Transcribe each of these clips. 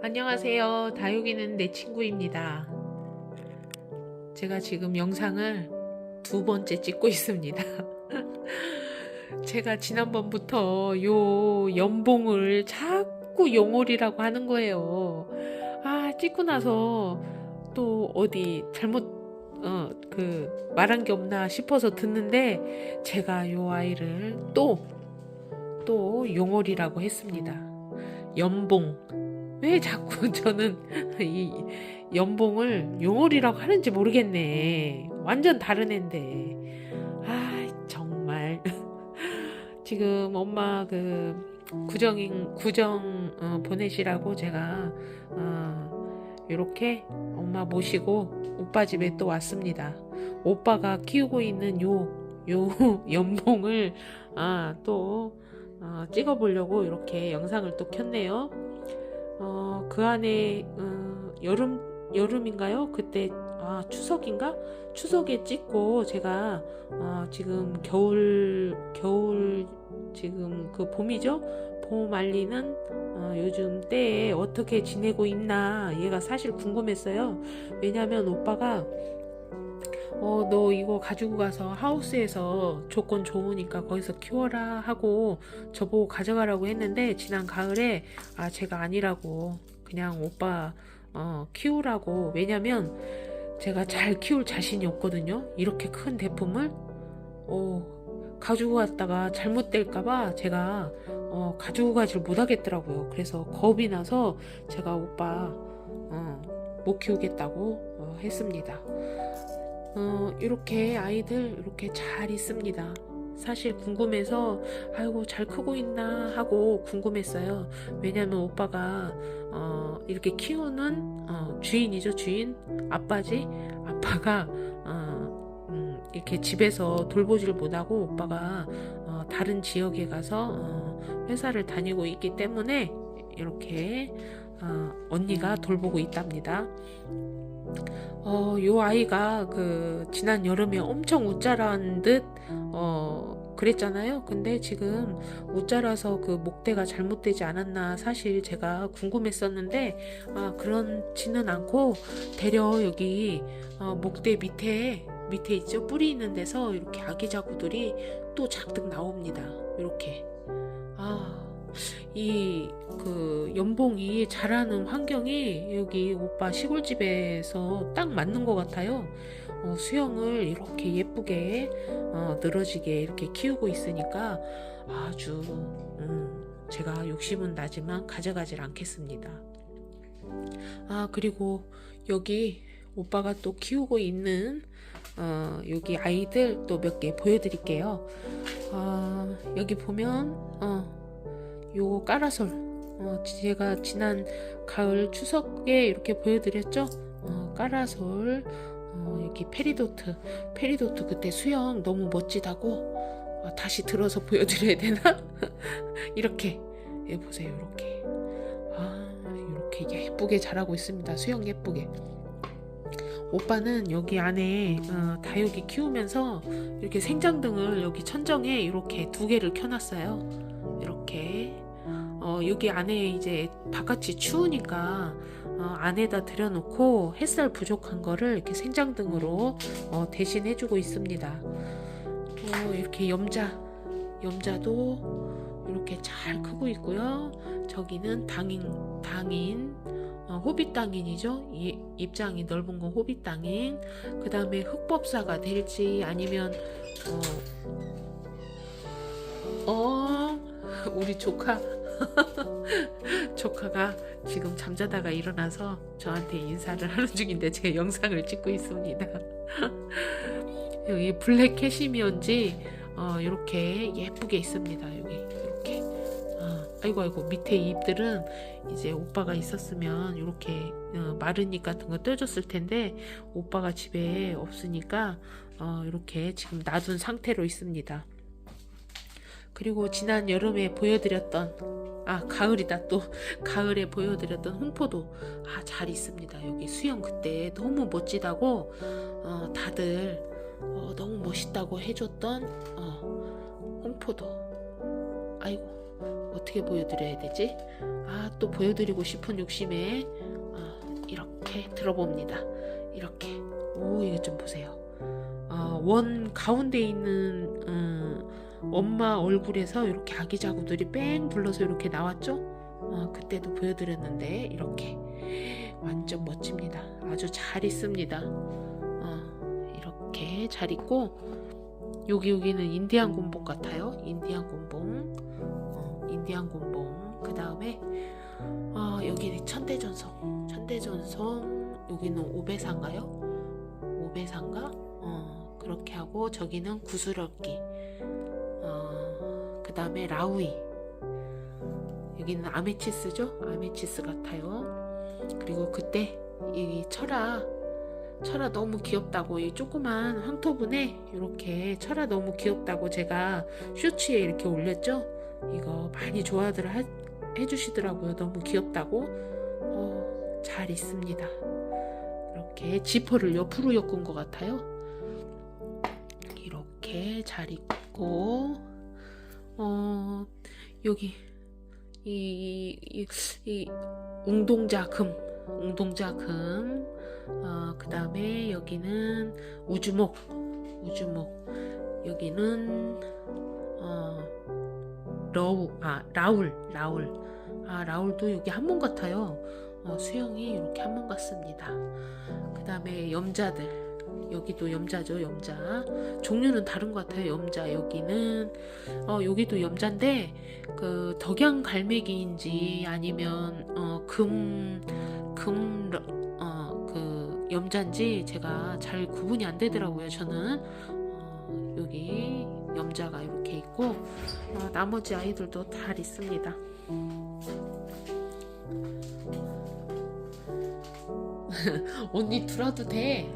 안녕하세요. 다육이는 내 친구입니다. 제가 지금 영상을 두 번째 찍고 있습니다. 제가 지난번부터 요 연봉을 자꾸 용월이라고 하는 거예요. 아, 찍고 나서 또 어디 잘못 어, 그 말한 게 없나 싶어서 듣는데 제가 요 아이를 또또 용월이라고 했습니다. 연봉. 왜 자꾸 저는 이 연봉을 용월이라고 하는지 모르겠네. 완전 다른 앤데. 아, 정말. 지금 엄마 그 구정인 구정 어, 보내시라고 제가 어, 이렇게 엄마 모시고 오빠 집에 또 왔습니다. 오빠가 키우고 있는 요 요 연봉을 아, 또 어, 찍어보려고 이렇게 영상을 또 켰네요. 어, 그 안에 어, 여름 여름인가요? 그때 아 추석인가? 추석에 찍고 제가 어, 지금 겨울 겨울 지금 그 봄이죠? 봄 알리는 어, 요즘 때에 어떻게 지내고 있나 얘가 사실 궁금했어요. 왜냐면 오빠가 어, 너 이거 가지고 가서 하우스에서 조건 좋으니까 거기서 키워라 하고 저보고 가져가라고 했는데 지난 가을에 아 제가 아니라고 그냥 오빠 어, 키우라고. 왜냐면 제가 잘 키울 자신이 없거든요. 이렇게 큰 대품을. 어, 가지고 갔다가 잘못될까봐 제가 어, 가지고 가지를 못하겠더라고요. 그래서 겁이 나서 제가 오빠 어, 못 키우겠다고 어, 했습니다 어, 이렇게 아이들 이렇게 잘 있습니다. 사실 궁금해서 아이고 잘 크고 있나 하고 궁금했어요. 왜냐면 오빠가 어, 이렇게 키우는 어, 주인이죠 주인 아빠지 아빠가 어, 음, 이렇게 집에서 돌보지를 못하고 오빠가 어, 다른 지역에 가서 어, 회사를 다니고 있기 때문에 이렇게 어, 언니가 돌보고 있답니다. 어, 요 아이가 그 지난 여름에 엄청 웃자란 듯 어, 그랬잖아요. 근데 지금 웃자라서 그 목대가 잘못되지 않았나 사실 제가 궁금했었는데 아, 그렇지는 않고 대려 여기 어, 목대 밑에 밑에 있죠 뿌리 있는 데서 이렇게 아기 자구들이 또 잔뜩 나옵니다. 이렇게 아. 이 그 연봉이 자라는 환경이 여기 오빠 시골집에서 딱 맞는 것 같아요. 어, 수영을 이렇게 예쁘게 어, 늘어지게 이렇게 키우고 있으니까 아주 음, 제가 욕심은 나지만 가져가질 않겠습니다. 아 그리고 여기 오빠가 또 키우고 있는 어, 여기 아이들 또 몇 개 보여드릴게요. 어, 여기 보면 어, 요 까라솔 어, 제가 지난 가을 추석에 이렇게 보여드렸죠? 어, 까라솔 어, 여기 페리도트. 페리도트 그때 수영 너무 멋지다고? 어, 다시 들어서 보여드려야 되나? 이렇게. 예, 보세요 이렇게. 아 이렇게 예쁘게 자라고 있습니다. 수영 예쁘게. 오빠는 여기 안에 어, 다육이 키우면서 이렇게 생장등을 여기 천정에 이렇게 두 개를 켜놨어요. 어, 여기 안에 이제 바깥이 추우니까 어, 안에다 들여놓고 햇살 부족한 거를 이렇게 생장등으로 어, 대신 해주고 있습니다. 또 이렇게 염자, 염자도 이렇게 잘 크고 있고요. 저기는 당인, 당인, 어, 호빗 당인이죠. 이, 입장이 넓은 건 호빗 당인. 그 다음에 흑법사가 될지 아니면 어, 어 우리 조카 조카가 지금 잠자다가 일어나서 저한테 인사를 하는 중인데 제 영상을 찍고 있습니다. 여기 블랙 캐시미어인지 어, 이렇게 예쁘게 있습니다. 여기 이렇게. 어, 아이고 아이고 밑에 잎들은 이제 오빠가 있었으면 이렇게 어, 마른잎 같은 거 떼줬을 텐데 오빠가 집에 없으니까 어, 이렇게 지금 놔둔 상태로 있습니다. 그리고 지난 여름에 보여드렸던 아 가을이다 또 가을에 보여드렸던 홍포도 아 잘 있습니다 여기 수영 그때 너무 멋지다고 어, 다들 어, 너무 멋있다고 해줬던 어, 홍포도 아이고 뭐 어떻게 보여드려야 되지? 아, 또 보여드리고 싶은 욕심에 아, 이렇게 들어봅니다. 이렇게. 오, 이거 좀 보세요. 아, 원 가운데 있는 음, 엄마 얼굴에서 이렇게 아기 자구들이 뺑 불러서 이렇게 나왔죠? 어, 그때도 보여드렸는데 이렇게 완전 멋집니다. 아주 잘 있습니다. 어, 이렇게 잘 있고 여기 여기는 인디안 곰봉 같아요. 인디안 곰봉, 어, 인디안 곰봉. 그 다음에 어, 여기는 천대전송, 천대전송. 여기는 오배사인가요? 오배사인가? 어, 그렇게 하고 저기는 구스럭기. 어, 그 다음에 라우이. 여기는 아메치스죠? 아메치스 같아요. 그리고 그때 이 철아 철아 너무 귀엽다고 이 조그만 황토분에 이렇게 철아 너무 귀엽다고 제가 쇼츠에 이렇게 올렸죠. 이거 많이 좋아들 하, 해주시더라고요. 너무 귀엽다고. 어, 잘 있습니다. 이렇게 지퍼를 옆으로 엮은 것 같아요. 이렇게 잘 있고 어 여기 이, 이, 이 웅동자금, 웅동자금, 어, 그 다음에 여기는 우주목, 우주목, 여기는 어, 러우, 아 라울, 라울, 아 라울도 여기 한 몸 같아요. 어, 수영이 이렇게 한 몸 같습니다. 그 다음에 염자들. 여기도 염자죠, 염자. 종류는 다른 것 같아요, 염자. 여기는, 어, 여기도 염자인데, 그, 덕양 갈매기인지 아니면, 어, 금, 금, 어, 그, 염자인지 제가 잘 구분이 안 되더라고요, 저는. 어, 여기 염자가 이렇게 있고, 어, 나머지 아이들도 다 있습니다. 언니 들어도 돼.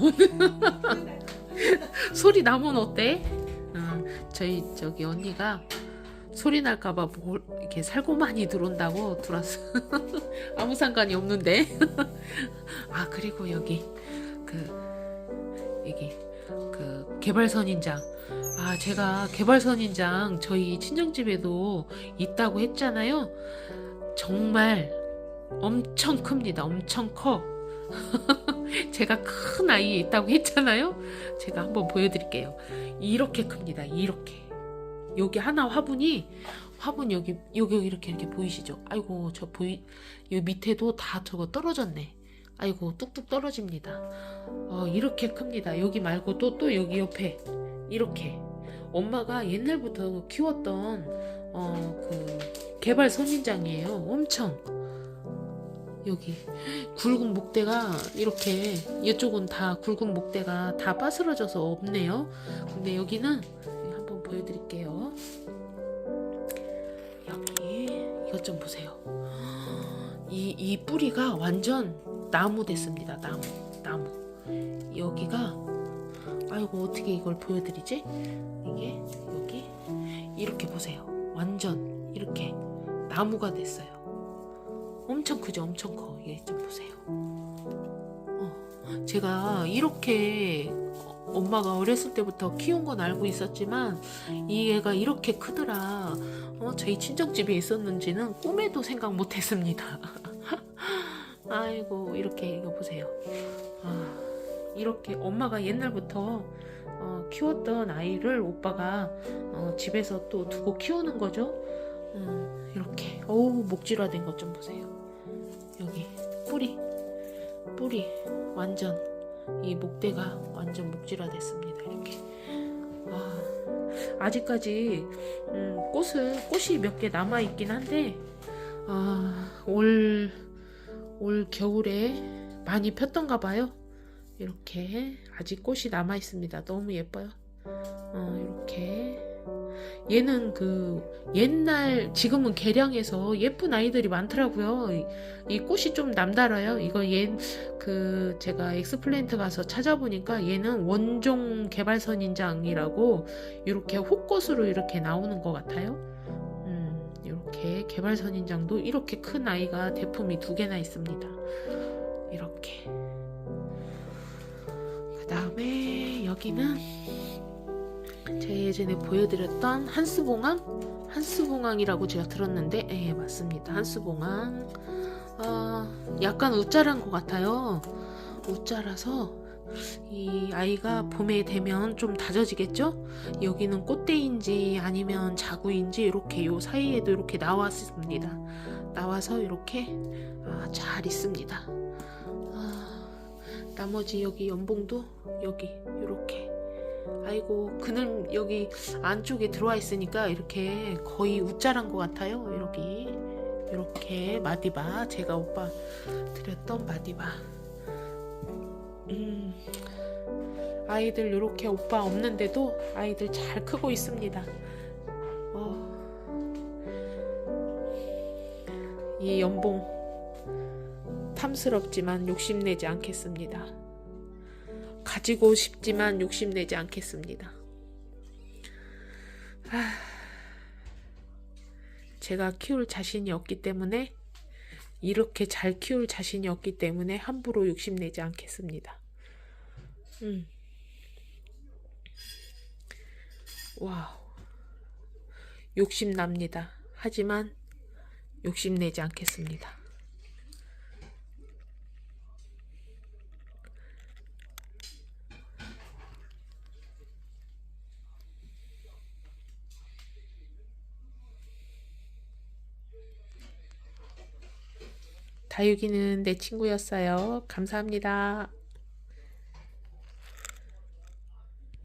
소리 나면 어때? 어, 저희 저기 언니가 소리 날까봐 뭘 이렇게 살고만이 들어온다고 들었어. 아무 상관이 없는데. 아 그리고 여기 그 여기 그 개발선인장. 아 제가 개발선인장 저희 친정집에도 있다고 했잖아요. 정말 엄청 큽니다. 엄청 커. 제가 큰 아이에 있다고 했잖아요. 제가 한번 보여드릴게요. 이렇게 큽니다. 이렇게. 여기 하나 화분이 화분 여기 여기 이렇게 이렇게 보이시죠? 아이고 저 보이 여기 밑에도 다 저거 떨어졌네. 아이고 뚝뚝 떨어집니다. 어, 이렇게 큽니다. 여기 말고도 또 여기 옆에 이렇게 엄마가 옛날부터 키웠던 어, 그 개발 선인장이에요. 엄청 여기 굵은 목대가 이렇게 이쪽은 다 굵은 목대가 다 빠스러져서 없네요. 근데 여기는 한번 보여드릴게요. 여기 이것 좀 보세요. 이, 이 뿌리가 완전 나무 됐습니다. 나무, 나무. 여기가 아이고 어떻게 이걸 보여드리지? 이게 여기 이렇게 보세요. 완전 이렇게 나무가 됐어요. 엄청 크죠? 엄청 커. 얘좀 보세요. 어, 제가 이렇게 엄마가 어렸을 때부터 키운 건 알고 있었지만 이 애가 이렇게 크더라. 어, 저희 친정집에 있었는지는 꿈에도 생각 못 했습니다. 아이고, 이렇게 이거 보세요. 아, 이렇게 엄마가 옛날부터 어, 키웠던 아이를 오빠가 어, 집에서 또 두고 키우는 거죠. 음, 이렇게. 어우, 목질화된 것 좀 보세요. 뿌리 뿌리 완전. 이 목대가 완전 목질화 됐습니다 이렇게. 아, 아직까지 음, 꽃을 꽃이 몇 개 남아 있긴 한데 아, 올, 올 겨울에 많이 폈던가 봐요. 이렇게 아직 꽃이 남아 있습니다. 너무 예뻐요. 어, 이렇게 얘는 그 옛날 지금은 개량해서 예쁜 아이들이 많더라고요. 이, 이 꽃이 좀 남달라요. 이거 얘 그 제가 엑스플랜트 가서 찾아보니까 얘는 원종 개발선인장이라고 이렇게 호꽃으로 이렇게 나오는 것 같아요. 음, 이렇게 개발선인장도 이렇게 큰 아이가 대품이 두 개나 있습니다. 이렇게. 그 다음에 여기는 예전에 보여드렸던 한스봉황? 한스봉황이라고 제가 들었는데, 예, 맞습니다. 한스봉황. 아, 약간 우짜란 것 같아요. 우짜라서 이 아이가 봄에 되면 좀 다져지겠죠? 여기는 꽃대인지 아니면 자구인지 이렇게 요 사이에도 이렇게 나왔습니다. 나와서 이렇게 아, 잘 있습니다. 아, 나머지 여기 연봉도 여기 이렇게 아이고 그늘 여기 안쪽에 들어와 있으니까 이렇게 거의 우짜란 것 같아요. 여기 이렇게 마디바 제가 오빠 드렸던 마디바 음, 아이들 이렇게 오빠 없는데도 아이들 잘 크고 있습니다. 어, 이 연봉 탐스럽지만 욕심내지 않겠습니다. 가지고 싶지만 욕심내지 않겠습니다. 아, 제가 키울 자신이 없기 때문에 이렇게 잘 키울 자신이 없기 때문에 함부로 욕심내지 않겠습니다. 음. 와우. 욕심납니다. 하지만 욕심내지 않겠습니다. 다육이는 내 친구였어요. 감사합니다.